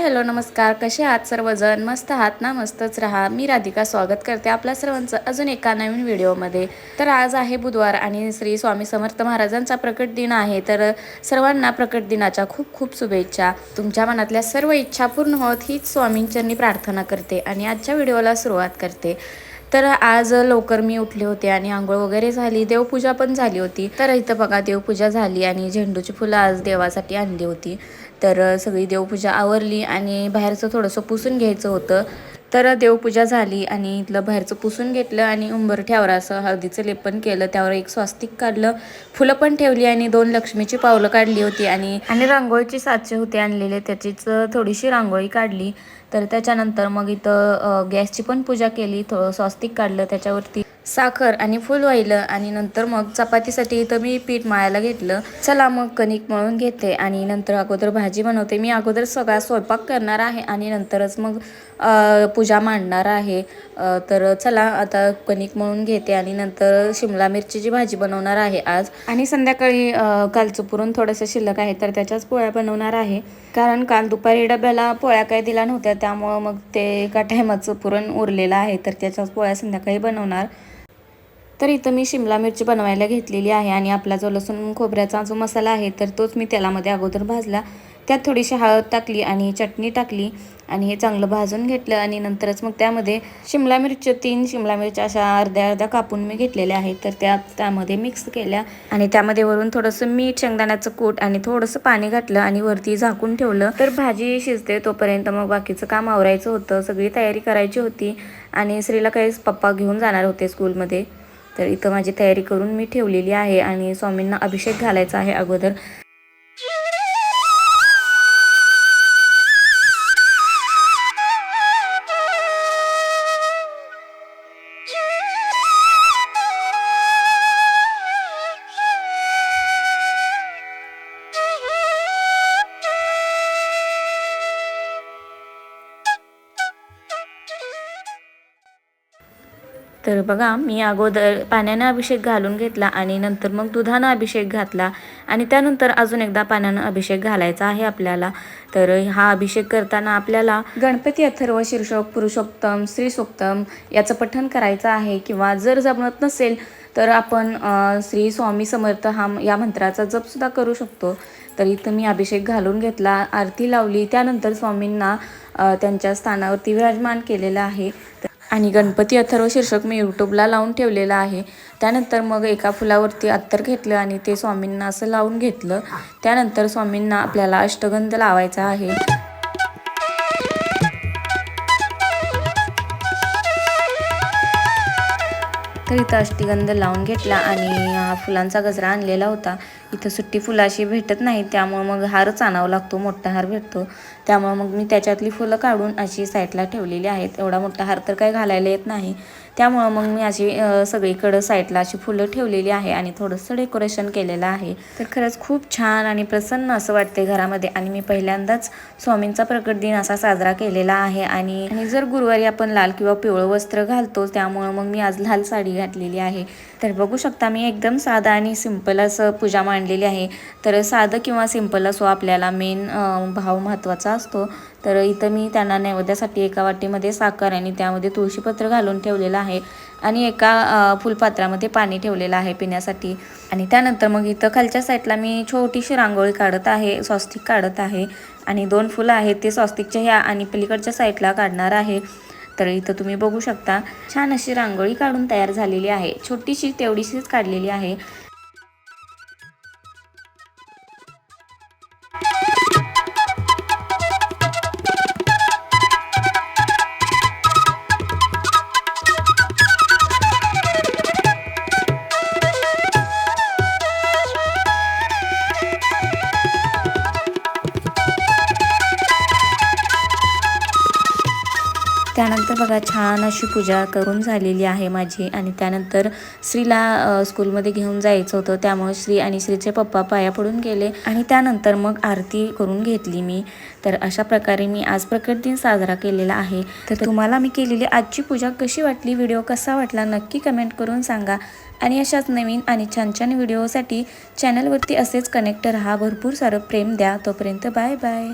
Hello नमस्कार. कसे आहात सर्वजण? मस्त आहात ना? मस्तच राहा. मी राधिका स्वागत करते आपल्या सर्वांचं अजून एका नवीन व्हिडिओमध्ये. तर आज आहे बुधवार आणि श्री स्वामी समर्थ महाराजांचा प्रकट दिन आहे. तर सर्वांना प्रकट दिनाच्या खूप खूप शुभेच्छा. तुमच्या मनातल्या सर्व इच्छा पूर्ण होत हीच स्वामींच्यांनी प्रार्थना करते आणि आजच्या व्हिडिओला सुरुवात करते. तर आज लवकर मी उठले होते आणि आंघोळ वगैरे झाली देवपूजा पण झाली होती. तर इथं बघा देवपूजा झाली आणि झेंडूची फुलं आज देवासाठी आणली होती. तर सगळी देवपूजा आवरली आणि बाहेरचं थोडंसं पुसून घ्यायचं होतं. तर देवपूजा झाली आणि इथलं बाहेरचं पुसून घेतलं आणि उंबरठ्यावर असं हळदीचं लेपन केलं त्यावर एक स्वस्तिक काढलं फुलं पण ठेवली आणि दोन लक्ष्मीची पावलं काढली होती आणि आणि रांगोळीची साचे होते आणलेले त्याचीच थोडीशी रांगोळी काढली. तर त्याच्यानंतर मग इथं गॅसची पण पूजा केली थोडं स्वस्तिक काढलं त्याच्यावरती साखर आणि फुल वाहिलं आणि नंतर मग चपातीसाठी इथं मी पीठ मळायला घेतलं. चला मग कणिक मळून घेते आणि नंतर अगोदर भाजी बनवते. मी अगोदर सगळा स्वयंपाक करणार आहे आणि नंतरच मग पूजा मांडणार आहे. तर चला आता कणिक मळून घेते आणि नंतर शिमला मिरचीची भाजी बनवणार आहे आज. आणि संध्याकाळी कालचं पुरण थोडंसं शिल्लक आहे तर त्याच्याच पोळ्या बनवणार आहे. कारण काल दुपारी डब्याला पोळ्या काय दिल्या नव्हत्या त्यामुळं मग ते एका टायमाचं पुरण उरलेलं आहे तर त्याच्याच पोळ्या संध्याकाळी बनवणार. तर इथं मी शिमला मिरची बनवायला घेतलेली आहे आणि आपला जो लसूण खोबऱ्याचा जो मसाला आहे तर तोच मी तेलामध्ये अगोदर भाजला. त्यात थोडीशी हळद टाकली आणि चटणी टाकली आणि हे चांगलं भाजून घेतलं आणि नंतरच मग त्यामध्ये शिमला मिरच्या तीन शिमला मिरच्या अशा अर्ध्या अर्ध्या कापून मी घेतलेल्या आहेत. तर त्या त्यामध्ये मिक्स केल्या आणि त्यामध्ये वरून थोडंसं मीठ शेंगदाण्याचं कूट आणि थोडंसं पाणी घातलं आणि वरती झाकून ठेवलं. तर भाजी शिजते तोपर्यंत मग बाकीचं काम आवरायचं होतं. सगळी तयारी करायची होती आणि श्रीला काहीच पप्पा घेऊन जाणार होते स्कूलमध्ये. तर इथं माझी तयारी करून मी ठेवलेली आहे आणि स्वामींना अभिषेक घालायचा आहे अगोदर. तर बघा मी अगोदर पाण्यानं अभिषेक घालून घेतला आणि नंतर मग दुधानं अभिषेक घातला आणि त्यानंतर अजून एकदा पाण्यानं अभिषेक घालायचा आहे आपल्याला. तर हा अभिषेक करताना आपल्याला गणपती अथर्व शीर्षक पुरुषोत्तम श्रीसोक्तम याचं पठण करायचं आहे किंवा जर जमत नसेल तर आपण श्री स्वामी समर्थ हा या मंत्राचा जपसुद्धा करू शकतो. तर इथं मी अभिषेक घालून घेतला आरती लावली त्यानंतर स्वामींना त्यांच्या स्थानावरती विराजमान केलेलं आहे. आणि गणपती अथर्व शीर्षक मी यूट्यूबला लावून ठेवलेलं आहे. त्यानंतर मग एका फुलावरती अत्तर घेतलं आणि ते स्वामींना असं लावून घेतलं. त्यानंतर स्वामींना आपल्याला अष्टगंध लावायचा आहे. तर इथं अष्टगंध लावून घेतला आणि हा फुलांचा गजरा आणलेला होता. इथं सुट्टी फुलं अशी भेटत नाही त्यामुळं मग हारच आणावा लागतो मोठा हार भेटतो. त्यामुळं मग मी त्याच्यातली फुलं काढून अशी साईडला ठेवलेली आहेत. एवढा मोठा हार तर काही घालायला येत नाही. त्यामुळं मग मी अशी सगळीकडं साईडला अशी फुलं ठेवलेली आहे आणि थोडंसं डेकोरेशन केलेलं आहे. तर खरंच खूप छान आणि प्रसन्न असं वाटते घरामध्ये आणि मी पहिल्यांदाच स्वामींचा प्रकट दिन असा साजरा केलेला आहे आणि जर गुरुवारी आपण लाल किंवा पिवळं वस्त्र घालतो त्यामुळं मग मी आज लाल साडी घातलेली आहे. तर बघू शकता मी एकदम साधा आणि सिंपल असं पूजा मांडलेली आहे. तर साधं किंवा सिंपल असो आपल्याला मेन भाव महत्त्वाचा असतो. तर इथं मी त्यांना नैवेद्यासाठी एका वाटीमध्ये साखर आणि त्यामध्ये तुळशीपत्र घालून ठेवलेलं आहे. आणि एका फुलपात्रामध्ये पाणी ठेवलेलं आहे पिण्यासाठी. आणि त्यानंतर मग इथं खालच्या साईडला मी छोटीशी रांगोळी काढत आहे स्वस्तिक काढत आहे. आणि दोन फुलं आहेत ते स्वस्तिकच्या ह्या आणि पलीकडच्या साईडला काढणार आहे. तर इथं तुम्ही बघू शकता छान अशी रांगोळी काढून तयार झालेली आहे. छोटीशी तेवढीशीच काढलेली आहे. त्यानंतर बघा छान अशी पूजा करून झालेली आहे माझी. आणि त्यानंतर श्रीला स्कूलमध्ये घेऊन जायचं होतं. त्यामुळे श्री आणि श्रीचे पप्पा पाया पडून गेले. आणि त्यानंतर मग आरती करून घेतली मी. तर अशा प्रकारे मी आज प्रकट दिन साजरा केलेला आहे. तर तुम्हाला मी केलेली आजची पूजा कशी वाटली? व्हिडिओ कसा वाटला? नक्की कमेंट करून सांगा. आणि अशाच नवीन आणि छान छान व्हिडिओसाठी चॅनलवरती असेच कनेक्ट राहा. भरपूर सारं प्रेम द्या. तोपर्यंत बाय बाय.